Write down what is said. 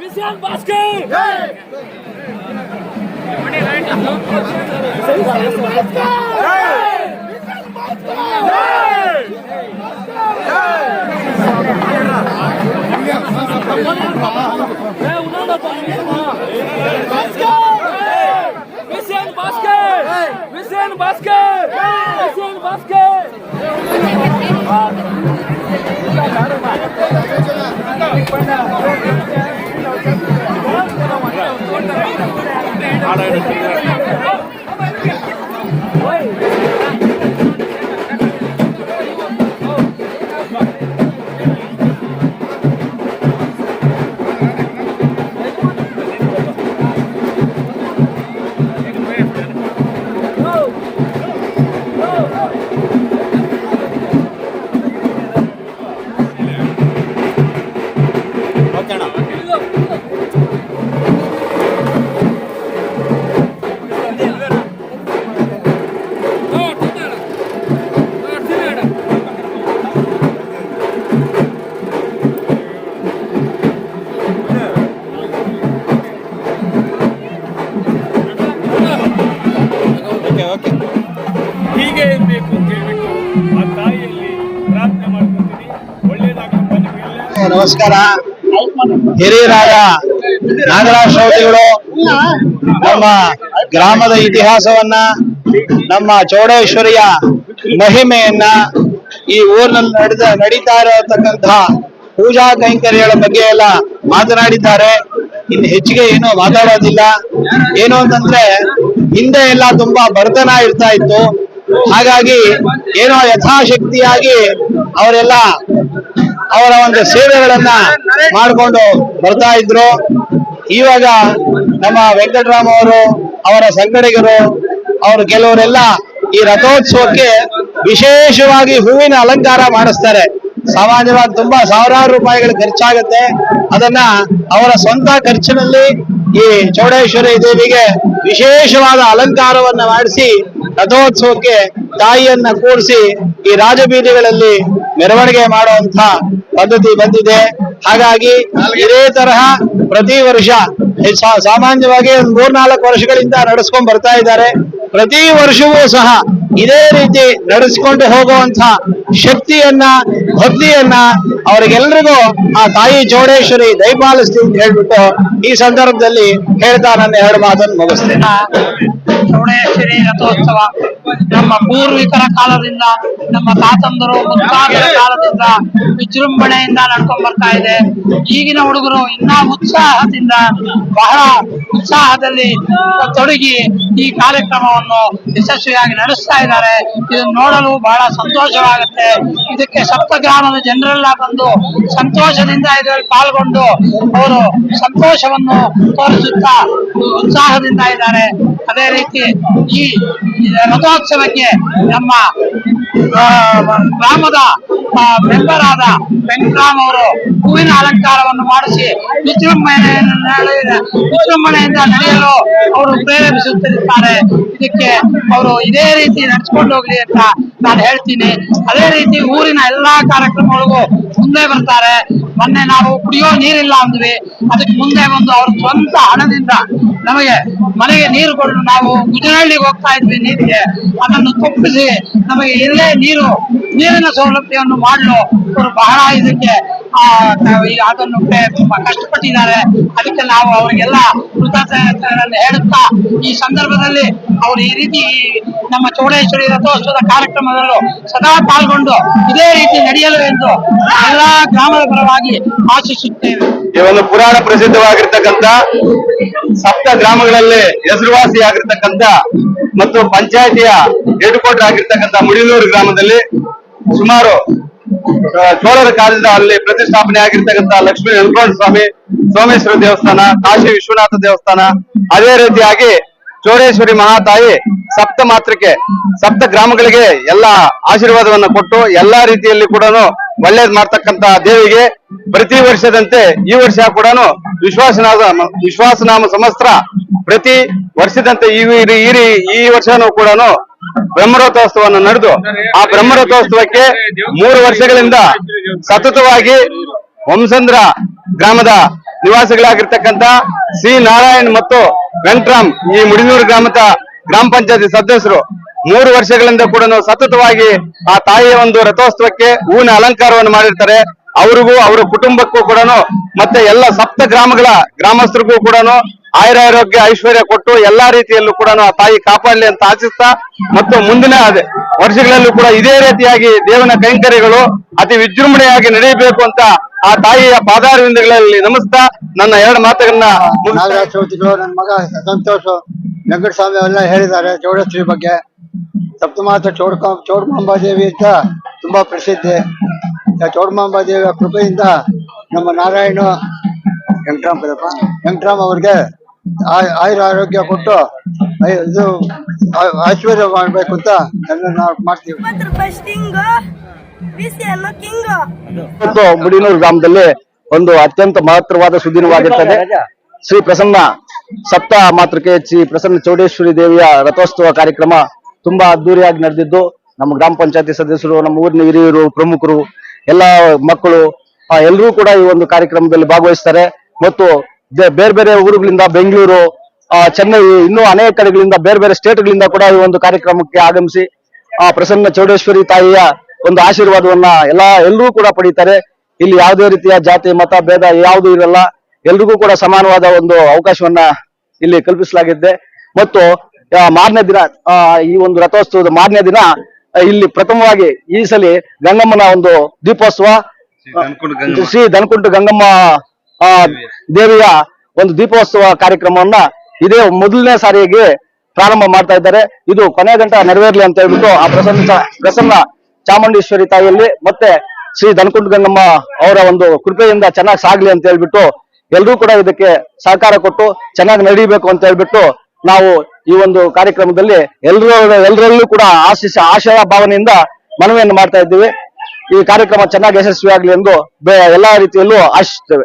Vishal Bhaskar Vishal Bhaskar Vishal Bhaskar Vishal Bhaskar Thank you. ನಮಸ್ಕಾರ. ಹಿರಿಯರಾದ ನಾಗರಾಜ್ ಶ್ರೋತಿಗಳು ನಮ್ಮ ಗ್ರಾಮದ ಇತಿಹಾಸವನ್ನ, ನಮ್ಮ ಚೌಡೇಶ್ವರಿಯ ಮಹಿಮೆಯನ್ನ ಈ ಊರಿನಲ್ಲಿ ನಡೆದ, ನಡೀತಾ ಇರತಕ್ಕಂತಹ ಪೂಜಾ ಕೈಂಕರ್ಯಗಳ ಬಗ್ಗೆ ಎಲ್ಲ ಮಾತನಾಡಿದ್ದಾರೆ. ಇನ್ನು ಹೆಚ್ಚಿಗೆ ಏನು ಮಾತಾಡೋದಿಲ್ಲ. ಏನು ಅಂತಂದ್ರೆ, ಹಿಂದೆ ಎಲ್ಲ ತುಂಬಾ ಬರ್ತನ ಇರ್ತಾ ಇತ್ತು. ಹಾಗಾಗಿ ಏನೋ ಯಥಾಶಕ್ತಿಯಾಗಿ ಅವರೆಲ್ಲ ಅವರ ಒಂದು ಸೇವೆಗಳನ್ನ ಮಾಡಿಕೊಂಡು ಬರ್ತಾ ಇದ್ರು. ಇವಾಗ ನಮ್ಮ ವೆಂಕಟರಾಮ್ ಅವರು, ಅವರ ಸಂಗಡಿಗರು, ಅವರು ಕೆಲವರೆಲ್ಲ ಈ ರಥೋತ್ಸವಕ್ಕೆ ವಿಶೇಷವಾಗಿ ಹೂವಿನ ಅಲಂಕಾರ ಮಾಡಿಸ್ತಾರೆ. ಸಾಮಾನ್ಯವಾಗಿ ತುಂಬಾ ಸಾವಿರಾರು ರೂಪಾಯಿಗಳು ಖರ್ಚಾಗುತ್ತೆ. ಅದನ್ನ ಅವರ ಸ್ವಂತ ಖರ್ಚಿನಲ್ಲಿ ಈ ಚೌಡೇಶ್ವರಿ ದೇವಿಗೆ ವಿಶೇಷವಾದ ಅಲಂಕಾರವನ್ನ ಮಾಡಿಸಿ, ರಥೋತ್ಸವಕ್ಕೆ ತಾಯಿಯನ್ನ ಕೂಡಿಸಿ ಈ ರಾಜಬೀದಿಗಳಲ್ಲಿ ಮೆರವಣಿಗೆ ಮಾಡುವಂತ ಪದ್ಧತಿ ಬಂದಿದೆ. ಹಾಗಾಗಿ ಇದೇ ತರಹ ಪ್ರತಿ ವರ್ಷ ಸಾಮಾನ್ಯವಾಗಿ ಒಂದು ಮೂರ್ನಾಲ್ಕು ವರ್ಷಗಳಿಂದ ನಡೆಸ್ಕೊಂಡ್ ಬರ್ತಾ ಇದ್ದಾರೆ. ಪ್ರತಿ ವರ್ಷವೂ ಸಹ ಇದೇ ರೀತಿ ನಡೆಸಿಕೊಂಡು ಹೋಗುವಂತಹ ಶಕ್ತಿಯನ್ನ, ಭಕ್ತಿಯನ್ನ ಅವರಿಗೆಲ್ರಿಗೂ ಆ ತಾಯಿ ಚೌಡೇಶ್ವರಿ ದಯಪಾಲಿಸ್ಲಿ ಅಂತ ಹೇಳ್ಬಿಟ್ಟು ಈ ಸಂದರ್ಭದಲ್ಲಿ ಹೇಳ್ತಾ ನನ್ನ ಎರಡು ಮಾತನ್ನು ಮುಗಿಸ್ತೇನೆ. ಚೌಡೇಶ್ವರಿ ರಥೋತ್ಸವ ನಮ್ಮ ಪೂರ್ವಿಕರ ಕಾಲದಿಂದ ನಮ್ಮ ತಾತಂದರು ಮುಂತಾದ ಕಾಲದಿಂದ ವಿಜೃಂಭಣೆಯಿಂದ ನಡ್ಕೊಂಡ್ ಬರ್ತಾ ಇದೆ. ಈಗಿನ ಹುಡುಗರು ಇನ್ನ ಉತ್ಸಾಹದಿಂದ ಬಹಳ ಉತ್ಸಾಹದಲ್ಲಿ ತೊಡಗಿ ಈ ಕಾರ್ಯಕ್ರಮವನ್ನು ಯಶಸ್ವಿಯಾಗಿ ನಡೆಸ್ತಾ ಇದ್ದಾರೆ. ಇದನ್ನು ನೋಡಲು ಬಹಳ ಸಂತೋಷವಾಗುತ್ತೆ. ಇದಕ್ಕೆ ಸಪ್ತ ಗ್ರಾಮದ ಜನರೆಲ್ಲ ಬಂದು ಸಂತೋಷದಿಂದ ಇದರಲ್ಲಿ ಪಾಲ್ಗೊಂಡು ಅವರು ಸಂತೋಷವನ್ನು ತೋರಿಸುತ್ತಾ ಉತ್ಸಾಹದಿಂದ ಇದ್ದಾರೆ. ಅದೇ ರೀತಿ ಈ ರಥೋತ್ಸವಕ್ಕೆ ನಮ್ಮ ಗ್ರಾಮದ ಮೆಂಬರ್ ಆದ ವೆಂಕಟರಾಮ್ ಅವರು ಹೂವಿನ ಅಲಂಕಾರವನ್ನು ಮಾಡಿಸಿ ವಿಜೃಂಭಣೆಯನ್ನು ವಿಜೃಂಭಣೆಯಿಂದ ನಡೆಯಲು ಅವರು ಪ್ರೇರೇಪಿಸುತ್ತಿರುತ್ತಾರೆ. ಇದಕ್ಕೆ ಅವರು ಇದೇ ರೀತಿ ನಡೆಸ್ಕೊಂಡು ಹೋಗ್ಲಿ ಅಂತ ನಾನು ಹೇಳ್ತೀನಿ. ಅದೇ ರೀತಿ ಊರಿನ ಎಲ್ಲಾ ಕಾರ್ಯಕ್ರಮಗಳಿಗೂ ಮುಂದೆ ಬರ್ತಾರೆ. ಮೊನ್ನೆ ನಾವು ಕುಡಿಯೋ ನೀರಿಲ್ಲ ಅಂದ್ವಿ. ಅದಕ್ಕೆ ಮುಂದೆ ಒಂದು ಅವ್ರ ಸ್ವಂತ ಹಣದಿಂದ ನಮಗೆ ಮನೆಗೆ ನೀರು ಕೊಟ್ಟು ನಾವು ಗುಜನಹಳ್ಳಿಗೆ ಹೋಗ್ತಾ ಇದ್ವಿ ನೀರಿಗೆ. ಅದನ್ನು ತಪ್ಪಿಸಿ ನಮಗೆ ಇಲ್ಲೇ ನೀರು, ನೀರಿನ ಸೌಲಭ್ಯವನ್ನು ಮಾಡಲು ಅವರು ಬಹಳ ಇದಕ್ಕೆ ಅದನ್ನು ತುಂಬಾ ಕಷ್ಟಪಟ್ಟಿದ್ದಾರೆ. ಅದಕ್ಕೆ ನಾವು ಅವರಿಗೆಲ್ಲ ಕೃತಜ್ಞತೆಗಳನ್ನು ಹೇಳುತ್ತಾ, ಈ ಸಂದರ್ಭದಲ್ಲಿ ಅವರು ಈ ರೀತಿ ನಮ್ಮ ಚೌಡೇಶ್ವರಿ ರಥೋತ್ಸವದ ಕಾರ್ಯಕ್ರಮದಲ್ಲೂ ಸದಾ ಪಾಲ್ಗೊಂಡು ಇದೇ ರೀತಿ ನಡೆಯಲು ಎಂದು ಎಲ್ಲಾ ಗ್ರಾಮದ ಪರವಾಗಿ ಆಶಿಸುತ್ತೇವೆ. ಈ ಒಂದು ಪುರಾಣ ಪ್ರಸಿದ್ಧವಾಗಿರ್ತಕ್ಕಂಥ ಸಪ್ತ ಗ್ರಾಮಗಳಲ್ಲಿ ಹೆಸರುವಾಸಿಯಾಗಿರ್ತಕ್ಕಂಥ ಮತ್ತು ಪಂಚಾಯತಿಯ ಹೆಡ್ಕ್ವಾರ್ಟರ್ ಆಗಿರ್ತಕ್ಕಂಥ ಮುಡಿನೂರು ಗ್ರಾಮದಲ್ಲಿ ಸುಮಾರು ಚೋಳರ ಕಾಲದಿಂದ ಅಲ್ಲಿ ಪ್ರತಿಷ್ಠಾಪನೆ ಆಗಿರ್ತಕ್ಕಂಥ ಲಕ್ಷ್ಮೀ ವೆಂಕಟ ಸ್ವಾಮಿ, ಸೋಮೇಶ್ವರ ದೇವಸ್ಥಾನ, ಕಾಶಿ ವಿಶ್ವನಾಥ ದೇವಸ್ಥಾನ. ಅದೇ ರೀತಿಯಾಗಿ ಚೋಳೇಶ್ವರಿ ಮಹಾತಾಯಿ ಸಪ್ತ ಮಾತ್ರಕ್ಕೆ, ಸಪ್ತ ಗ್ರಾಮಗಳಿಗೆ ಎಲ್ಲಾ ಆಶೀರ್ವಾದವನ್ನ ಕೊಟ್ಟು ಎಲ್ಲಾ ರೀತಿಯಲ್ಲಿ ಕೂಡ ಒಳ್ಳೇದ್ ಮಾಡ್ತಕ್ಕಂತ ದೇವಿಗೆ ಪ್ರತಿ ವರ್ಷದಂತೆ ಈ ವರ್ಷ ಕೂಡ ವಿಶ್ವಾಸನಾಮ ವಿಶ್ವಾಸನಾಮ ಸಮಸ್ತ್ರ ಪ್ರತಿ ವರ್ಷದಂತೆ ಈ ಈ ವರ್ಷನೂ ಕೂಡ ಬ್ರಹ್ಮರಥೋತ್ಸವವನ್ನು ನಡೆದು ಆ ಬ್ರಹ್ಮರಥೋತ್ಸವಕ್ಕೆ ಮೂರು ವರ್ಷಗಳಿಂದ ಸತತವಾಗಿ ವಂಸಂದ್ರ ಗ್ರಾಮದ ನಿವಾಸಿಗಳಾಗಿರ್ತಕ್ಕಂಥ ಸಿ ನಾರಾಯಣ್ ಮತ್ತು ವೆಂಕಟರಾಮ್ ಈ ಮುಡಿನೂರು ಗ್ರಾಮದ ಗ್ರಾಮ ಪಂಚಾಯತಿ ಸದಸ್ಯರು ಮೂರು ವರ್ಷಗಳಿಂದ ಕೂಡ ಸತತವಾಗಿ ಆ ತಾಯಿಯ ಒಂದು ರಥೋತ್ಸವಕ್ಕೆ ಹೂವಿನ ಅಲಂಕಾರವನ್ನು ಮಾಡಿರ್ತಾರೆ. ಅವ್ರಿಗೂ, ಅವರ ಕುಟುಂಬಕ್ಕೂ ಕೂಡ ಮತ್ತೆ ಎಲ್ಲ ಸಪ್ತ ಗ್ರಾಮಗಳ ಗ್ರಾಮಸ್ಥರಿಗೂ ಕೂಡ ಆಯುರಾರೋಗ್ಯ ಐಶ್ವರ್ಯ ಕೊಟ್ಟು ಎಲ್ಲಾ ರೀತಿಯಲ್ಲೂ ಕೂಡ ಆ ತಾಯಿ ಕಾಪಾಡಲಿ ಅಂತ ಆಶಿಸ್ತಾ, ಮತ್ತು ಮುಂದಿನ ವರ್ಷಗಳಲ್ಲೂ ಕೂಡ ಇದೇ ರೀತಿಯಾಗಿ ದೇವನ ಕೈಂಕರ್ಯಗಳು ಅತಿ ವಿಜೃಂಭಣೆಯಾಗಿ ನಡೆಯಬೇಕು ಅಂತ ಆ ತಾಯಿಯ ಪಾದಾರವಿಂದಗಳಲ್ಲಿ ನಮಸ್ತಾ, ನನ್ನ ಎರಡು ಮಾತುಗಳನ್ನ ನನ್ನ ಮಗ ಸಂತೋಷ, ವೆಂಕಟಸ್ವಾಮಿ ಎಲ್ಲ ಹೇಳಿದ್ದಾರೆ ಚೌಡಶ್ರೀ ಬಗ್ಗೆ. ಸಪ್ತಮಾತ ಚೌಡ್ಕ ಚೌಡಮಾಂಬಾದೇವಿ ಅಂತ ತುಂಬಾ ಪ್ರಸಿದ್ಧಿ. ಆ ಚೌಡಮಾಂಬಾದೇವಿಯ ಕೃಪೆಯಿಂದ ನಮ್ಮ ನಾರಾಯಣ ವೆಂಕಟರಾಮ್ ಪದಪ್ಪ ವೆಂಕಟರಾಮ್ ಅವ್ರಿಗೆ ಆಯ್- ಆಯುರ ಆರೋಗ್ಯ ಕೊಟ್ಟು ಇದು ಐಶ್ವರ್ಯ ಮಾಡ್ಬೇಕು ಅಂತ ನನ್ನ ನಾವು ಮಾಡ್ತೀವಿ. ಮುಡಿನೂರು ಗ್ರಾಮದಲ್ಲಿ ಒಂದು ಅತ್ಯಂತ ಮಹತ್ವವಾದ ಸುದಿನವಾಗಿರ್ತದೆ. ಶ್ರೀ ಪ್ರಸನ್ನ ಸಪ್ತ ಮಾತೃಕೆ ಶ್ರೀ ಪ್ರಸನ್ನ ಚೌಡೇಶ್ವರಿ ದೇವಿಯ ರಥೋತ್ಸವ ಕಾರ್ಯಕ್ರಮ ತುಂಬಾ ಅದ್ದೂರಿಯಾಗಿ ನಡೆದಿದ್ದು. ನಮ್ಮ ಗ್ರಾಮ ಪಂಚಾಯತಿ ಸದಸ್ಯರು ನಮ್ಮ ಊರಿನ ಹಿರಿಯರು ಪ್ರಮುಖರು ಎಲ್ಲ ಮಕ್ಕಳು ಎಲ್ಲರೂ ಕೂಡ ಈ ಒಂದು ಕಾರ್ಯಕ್ರಮದಲ್ಲಿ ಭಾಗವಹಿಸ್ತಾರೆ. ಮತ್ತು ಬೇರೆ ಬೇರೆ ಊರುಗಳಿಂದ ಬೆಂಗಳೂರು ಚೆನ್ನೈ, ಇನ್ನೂ ಅನೇಕ ಕಡೆಗಳಿಂದ ಬೇರೆ ಬೇರೆ ಸ್ಟೇಟ್ಗಳಿಂದ ಕೂಡ ಈ ಒಂದು ಕಾರ್ಯಕ್ರಮಕ್ಕೆ ಆಗಮಿಸಿ, ಆ, ಪ್ರಸನ್ನ ಚೌಡೇಶ್ವರಿ ತಾಯಿಯ ಒಂದು ಆಶೀರ್ವಾದವನ್ನ ಎಲ್ಲ ಎಲ್ಲರೂ ಕೂಡ ಪಡೀತಾರೆ. ಇಲ್ಲಿ ಯಾವುದೇ ರೀತಿಯ ಜಾತಿ, ಮತ, ಭೇದ ಯಾವುದು ಇರಲ್ಲ. ಎಲ್ರಿಗೂ ಕೂಡ ಸಮಾನವಾದ ಒಂದು ಅವಕಾಶವನ್ನ ಇಲ್ಲಿ ಕಲ್ಪಿಸಲಾಗಿದೆ. ಮತ್ತು ಮಾರನೇ ದಿನ ಈ ಒಂದು ರಥೋತ್ಸವದ ಮಾರನೇ ದಿನ ಇಲ್ಲಿ ಪ್ರಥಮವಾಗಿ ಈ ಸಲ ಗಂಗಮ್ಮನ ಒಂದು ದೀಪೋತ್ಸವ ಶ್ರೀ ದನಕುಂಟು ಗಂಗಮ್ಮ. ದೇವಿಯ. ಒಂದು ದೀಪೋತ್ಸವ ಕಾರ್ಯಕ್ರಮವನ್ನ ಇದೇ ಮೊದಲನೇ ಸಾರಿಗೆ ಪ್ರಾರಂಭ ಮಾಡ್ತಾ ಇದ್ದಾರೆ. ಇದು ಕೊನೆ ಗಂಟ ನೆರವೇರ್ಲಿ ಅಂತ ಹೇಳ್ಬಿಟ್ಟು ಆ ಪ್ರಸನ್ನ ಪ್ರಸನ್ನ ಚಾಮುಂಡೇಶ್ವರಿ ತಾಯಿಯಲ್ಲಿ ಮತ್ತೆ ಶ್ರೀ ದನಕುಂಟು ಗಂಗಮ್ಮ ಅವರ ಒಂದು ಕೃಪೆಯಿಂದ ಚೆನ್ನಾಗಿ ಸಾಗ್ಲಿ ಅಂತ ಹೇಳ್ಬಿಟ್ಟು ಎಲ್ಲರೂ ಕೂಡ ಇದಕ್ಕೆ ಸಹಕಾರ ಕೊಟ್ಟು ಚೆನ್ನಾಗಿ ನಡೀಬೇಕು ಅಂತ ಹೇಳ್ಬಿಟ್ಟು ನಾವು ಈ ಒಂದು ಕಾರ್ಯಕ್ರಮದಲ್ಲಿ ಎಲ್ಲರೂ ಎಲ್ಲರಲ್ಲೂ ಕೂಡ ಆಶಿಸ, ಆಶಯ ಭಾವನೆಯಿಂದ ಮನವಿಯನ್ನು ಮಾಡ್ತಾ ಇದ್ದೀವಿ. ಈ ಕಾರ್ಯಕ್ರಮ ಚೆನ್ನಾಗಿ ಯಶಸ್ವಿಯಾಗಲಿ ಎಂದು ಎಲ್ಲಾ ರೀತಿಯಲ್ಲೂ ಆಶಿಸ್ತೇವೆ.